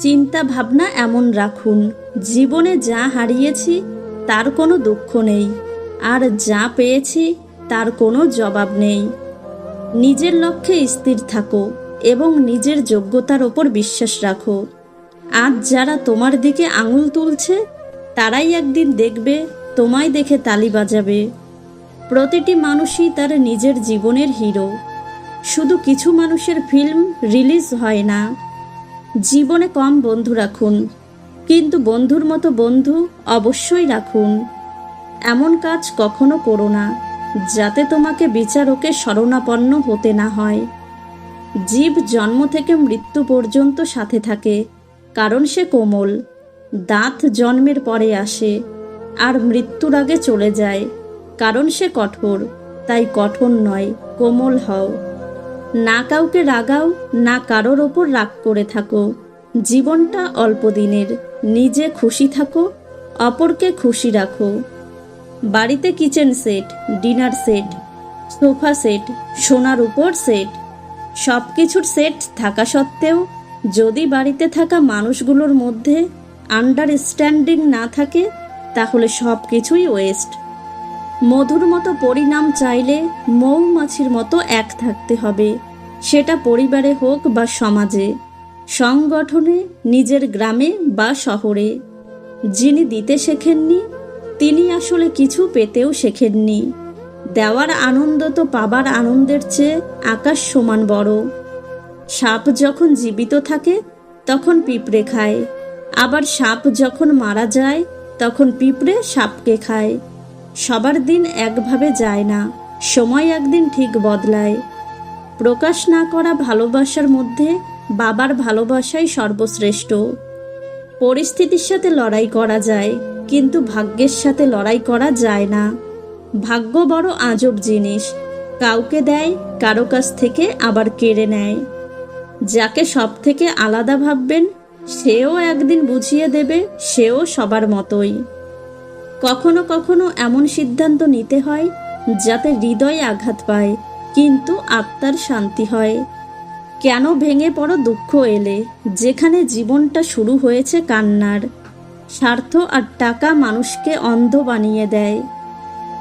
চিন্তা ভাবনা এমন রাখুন, জীবনে যা হারিয়েছি তার কোনো দুঃখ নেই, আর যা পেয়েছি তার কোনো জবাব নেই। নিজের লক্ষ্যে স্থির থাকো এবং নিজের যোগ্যতার ওপর বিশ্বাস রাখো। আজ যারা তোমার দিকে আঙুল তুলছে, তারাই একদিন দেখবে, তোমায় দেখে তালি বাজাবে। প্রতিটি মানুষই তার নিজের জীবনের হিরো। শুধু কিছু মানুষের ফিল্ম রিলিজ হয় না। জীবনে কম বন্ধু রাখুন, কিন্তু বন্ধুর মতো বন্ধু অবশ্যই রাখুন। এমন কাজ কখনো করো না, যাতে তোমাকে বিচারকে শরণাপন্ন হতে না হয়। জীব জন্ম থেকে মৃত্যু পর্যন্ত সাথে থাকে, কারণ সে কোমল। দাঁত জন্মের পরে আসে, আর মৃত্যুর আগে চলে যায়, কারণ সে কঠোর, তাই কঠোর নয়, কোমল হও। না কাউকে রাগাও, না কারোর ওপর রাগ করে থাকো। জীবনটা অল্প দিনের। নিজে খুশি থাকো, অপরকে খুশি রাখো। বাড়িতে kitchen set, dinner set, sofa set, সোনার উপর সেট সব কিছুর সেট থাকা সত্ত্বেও যদি বাড়িতে থাকা মানুষগুলোর মধ্যে আন্ডারস্ট্যান্ডিং না থাকে, তাহলে সব কিছুই ওয়েস্ট। মধুর মতো পরিণাম চাইলে মৌমাছির মতো এক থাকতে হবে। সেটা পরিবারে হোক বা সমাজে, সংগঠনে, নিজের গ্রামে বা শহরে। যিনি দিতে শেখেননি, তিনি আসলে কিছু পেতেও শেখেননি। দেওয়ার আনন্দ তো পাবার আনন্দের চেয়ে আকাশ সমান বড়। সাপ যখন জীবিত থাকে, তখন পিঁপড়ে খায়। আবার সাপ যখন মারা যায়, তখন পিঁপড়ে সাপকে খায়। সবার দিন একভাবে যায় না, সময় একদিন ঠিক বদলায়। প্রকাশ না করা ভালোবাসার মধ্যে বাবার ভালোবাসাই সর্বশ্রেষ্ঠ। পরিস্থিতির সাথে লড়াই করা যায়, কিন্তু ভাগ্যের সাথে লড়াই করা যায় না। ভাগ্য বড় আজব জিনিস, কাউকে দেয়, কারও কাছ থেকে আবার কেড়ে নেয়। যাকে সব থেকে আলাদা ভাববেন, সেও একদিন বুঝিয়ে দেবে, সেও সবার মতোই। কখনো কখনো এমন সিদ্ধান্ত নিতে হয় যাতে হৃদয় আঘাত পায়, কিন্তু আত্মার শান্তি হয়। কেন ভেঙে পড়ো দুঃখ এলে, যেখানে জীবনটা শুরু হয়েছে কান্নার। স্বার্থ আর টাকা মানুষকে অন্ধ বানিয়ে দেয়।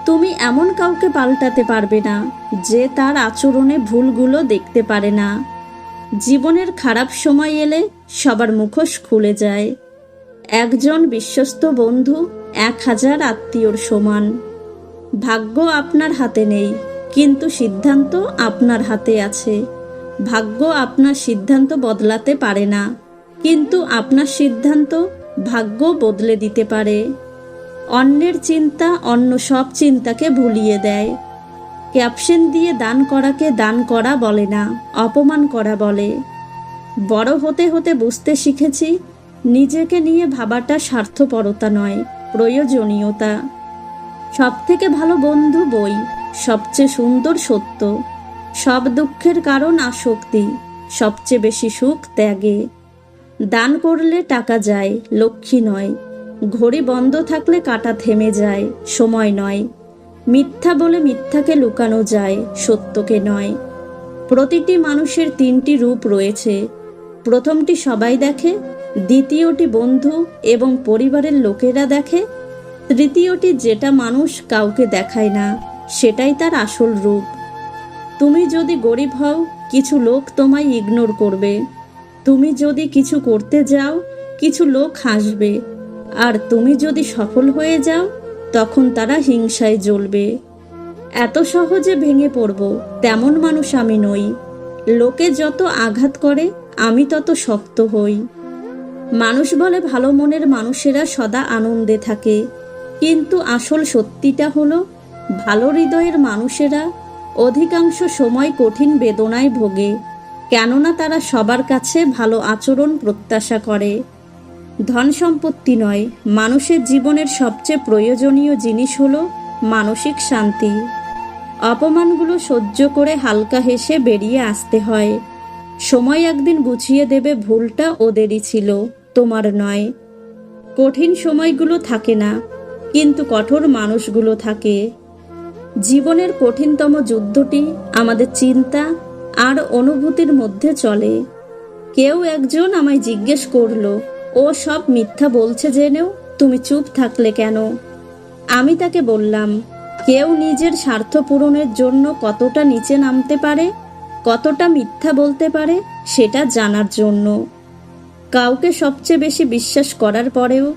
তুমি এমন কাউকে পাল্টাতে পারবে না, যে তার আচরণে ভুলগুলো দেখতে পারে না। জীবনের খারাপ সময় এলে সবার মুখোশ খুলে যায়। একজন বিশ্বস্ত বন্ধু, এক হাজার আত্মীয়র সমান। ভাগ্য আপনার হাতে নেই, কিন্তু সিদ্ধান্ত আপনার হাতে আছে। ভাগ্য আপনার সিদ্ধান্ত বদলাতে পারে না, কিন্তু আপনার সিদ্ধান্ত ভাগ্য বদলে দিতে পারে। অন্যের চিন্তা অন্য সব চিন্তাকে ভুলিয়ে দেয়। ক্যাপশন দিয়ে দান করাকে দান করা বলে না, অপমান করা বলে। বড় হতে হতে বুঝতে শিখেছি নিজেকে নিয়ে ভাবাটা স্বার্থপরতা নয়, প্রয়োজনীয়তা। সব থেকে ভালো বন্ধু বই, সবচেয়ে সুন্দর সত্য। সব দুঃখের কারণ আসক্তি, সবচেয়ে বেশি সুখ ত্যাগে। দান করলে টাকা যায়, লক্ষ্মী নয়। ঘড়ি বন্ধ থাকলে কাটা থেমে যায়, সময় নয়। মিথ্যা বলে মিথ্যাকে লুকানো যায়, সত্যকে নয়। প্রতিটি মানুষের তিনটি রূপ রয়েছে। প্রথমটি সবাই দেখে দ্বিতীয়টি বন্ধু এবং পরিবারের লোকেরা দেখে, তৃতীয়টি যেটা মানুষ কাউকে দেখায় না, সেটাই তার আসল রূপ। তুমি যদি গরিব হও, কিছু লোক তোমায় ইগনোর করবে। তুমি যদি কিছু করতে যাও, কিছু লোক হাসবে। আর তুমি যদি সফল হয়ে যাও, তখন তারা হিংসায় জ্বলবে। এত সহজে ভেঙে পড়ব, তেমন মানুষ আমি নই। লোকে যত আঘাত করে, আমি তত শক্ত হই। মানুষ বলে ভালো মনের মানুষেরা সদা আনন্দে থাকে। কিন্তু আসল সত্যিটা হলো, ভালো হৃদয়ের মানুষেরা অধিকাংশ সময় কঠিন বেদনায় ভোগে, কেননা তারা সবার কাছে ভালো আচরণ প্রত্যাশা করে। ধন সম্পত্তি নয়, মানুষের জীবনের সবচেয়ে প্রয়োজনীয় জিনিস হলো মানসিক শান্তি। অপমানগুলো সহ্য করে হালকা হেসে বেরিয়ে আসতে হয়। সময় একদিন বুঝিয়ে দেবে ভুলটা ওদেরই ছিল। তোমার নয়। কঠিন সময়গুলো থাকে না, কিন্তু কঠোর মানুষগুলো থাকে। জীবনের কঠিনতম যুদ্ধটি আমাদের চিন্তা আর অনুভূতির মধ্যে চলে। কেউ একজন আমায় জিজ্ঞেস করল, ও সব মিথ্যা বলছে জেনেও? তুমি চুপ থাকলে কেন? আমি তাকে বললাম, কেউ নিজের স্বার্থ পূরণের জন্য কতটা নিচে নামতে পারে, কতটা মিথ্যা বলতে পারে, সেটা জানার জন্য। কাউকে সবচেয়ে বেশি বিশ্বাস করার পরেও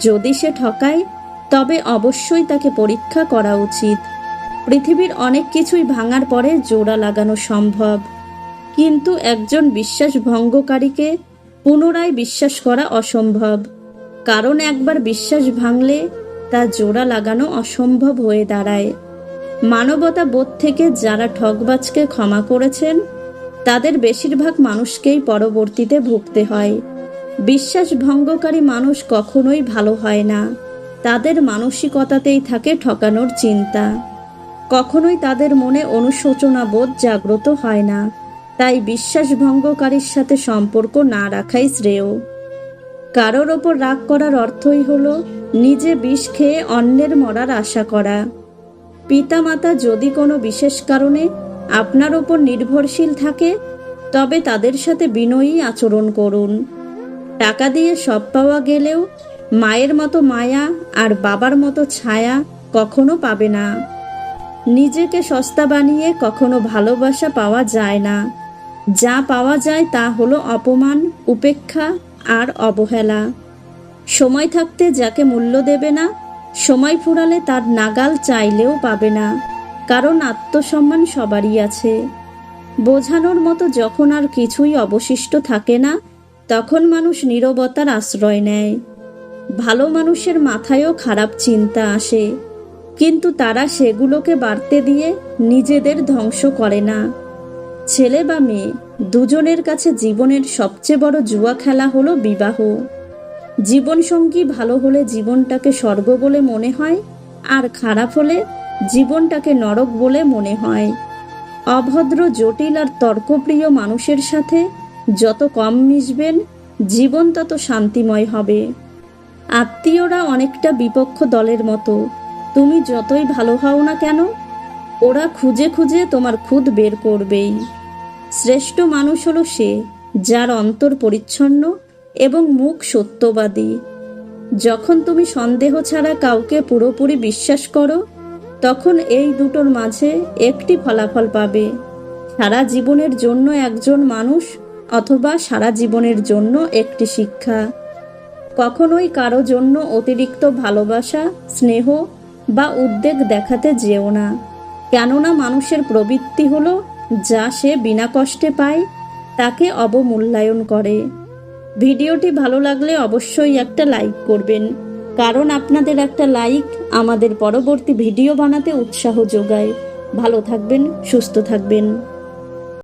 যদি সে ঠকায়, তবে অবশ্যই তাকে পরীক্ষা করা উচিত। পৃথিবীর অনেক কিছুই ভাঙার পরে জোড়া লাগানো সম্ভব। কিন্তু একজন বিশ্বাস ভঙ্গকারীকে পুনরায় বিশ্বাস করা অসম্ভব। কারণ একবার বিশ্বাস ভাঙলে তা জোড়া লাগানো অসম্ভব হয়ে দাঁড়ায়। মানবতা বোধ থেকে যারা ঠকবাজকে ক্ষমা করেছেন, তাদের বেশিরভাগ মানুষকেই পরবর্তীতে ভুগতে হয়। বিশ্বাস ভঙ্গকারী মানুষ কখনোই ভালো হয় না। তাদের মানসিকতাতেই থাকে ঠকানোর চিন্তা। কখনোই তাদের মনে অনুশোচনা বোধ জাগ্রত হয় না। তাই বিশ্বাস ভঙ্গকারীর সাথে সম্পর্ক না রাখাই শ্রেয়। কারোর ওপর রাগ করার অর্থই হলো নিজে বিষ খেয়ে অন্যের মরার আশা করা। পিতামাতা যদি কোনো বিশেষ কারণে আপনার ওপর নির্ভরশীল থাকে, তবে তাদের সাথে বিনয়ী আচরণ করুন। টাকা দিয়ে সব পাওয়া গেলেও মায়ের মতো মায়া আর বাবার মতো ছায়া কখনো পাবে না। নিজেকে সস্তা বানিয়ে কখনো ভালোবাসা পাওয়া যায় না। যা পাওয়া যায় তা হলো অপমান, উপেক্ষা আর অবহেলা। সময় থাকতে যাকে মূল্য দেবে না, সময় ফুরালে তার নাগাল চাইলেও পাবে না। কারণ আত্মসম্মান সবারই আছে। বোঝানোর মতো যখন আর কিছুই অবশিষ্ট থাকে না তখন মানুষ নীরবতার আশ্রয় নেয়। ভালো মানুষের মাথায়ও খারাপ চিন্তা আসে। কিন্তু তারা সেগুলোকে বাড়তে দিয়ে নিজেদের ধ্বংস করে না। ছেলে বা মেয়ে দুজনের কাছে জীবনের সবচেয়ে বড় জুয়া খেলা হলো বিবাহ। জীবনসঙ্গী ভালো হলে জীবনটাকে স্বর্গ বলে মনে হয়, আর খারাপ হলে জীবনটাকে নরক বলে মনে হয়। অভদ্র, জটিল আর তর্কপ্রিয় মানুষের সাথে যত কম মিশবেন, জীবন তত শান্তিময় হবে। আত্মীয়রা অনেকটা বিপক্ষ দলের মতো। তুমি যতই ভালো হও না কেন, ওরা খুঁজে খুঁজে তোমার খুদ বের করবেই। শ্রেষ্ঠ মানুষ হলো সে, যার অন্তর পরিচ্ছন্ন এবং মুখ সত্যবাদী। যখন তুমি সন্দেহ ছাড়া কাউকে পুরোপুরি বিশ্বাস করো, তখন এই দুটোর মাঝে একটি ফলাফল পাবে। সারা জীবনের জন্য একজন মানুষ অথবা সারা জীবনের জন্য একটি শিক্ষা। কখনোই কারও জন্য অতিরিক্ত ভালোবাসা, স্নেহ বা উদ্বেগ দেখাতে যেও না। কেননা মানুষের প্রবৃত্তি হলো যা সে বিনা কষ্টে পায়, তাকে অবমূল্যায়ন করে। ভিডিওটি ভালো লাগলে অবশ্যই একটা লাইক করবেন, কারণ আপনাদের একটা লাইক আমাদের পরবর্তী ভিডিও বানাতে উৎসাহ যোগায়। ভালো থাকবেন, সুস্থ থাকবেন।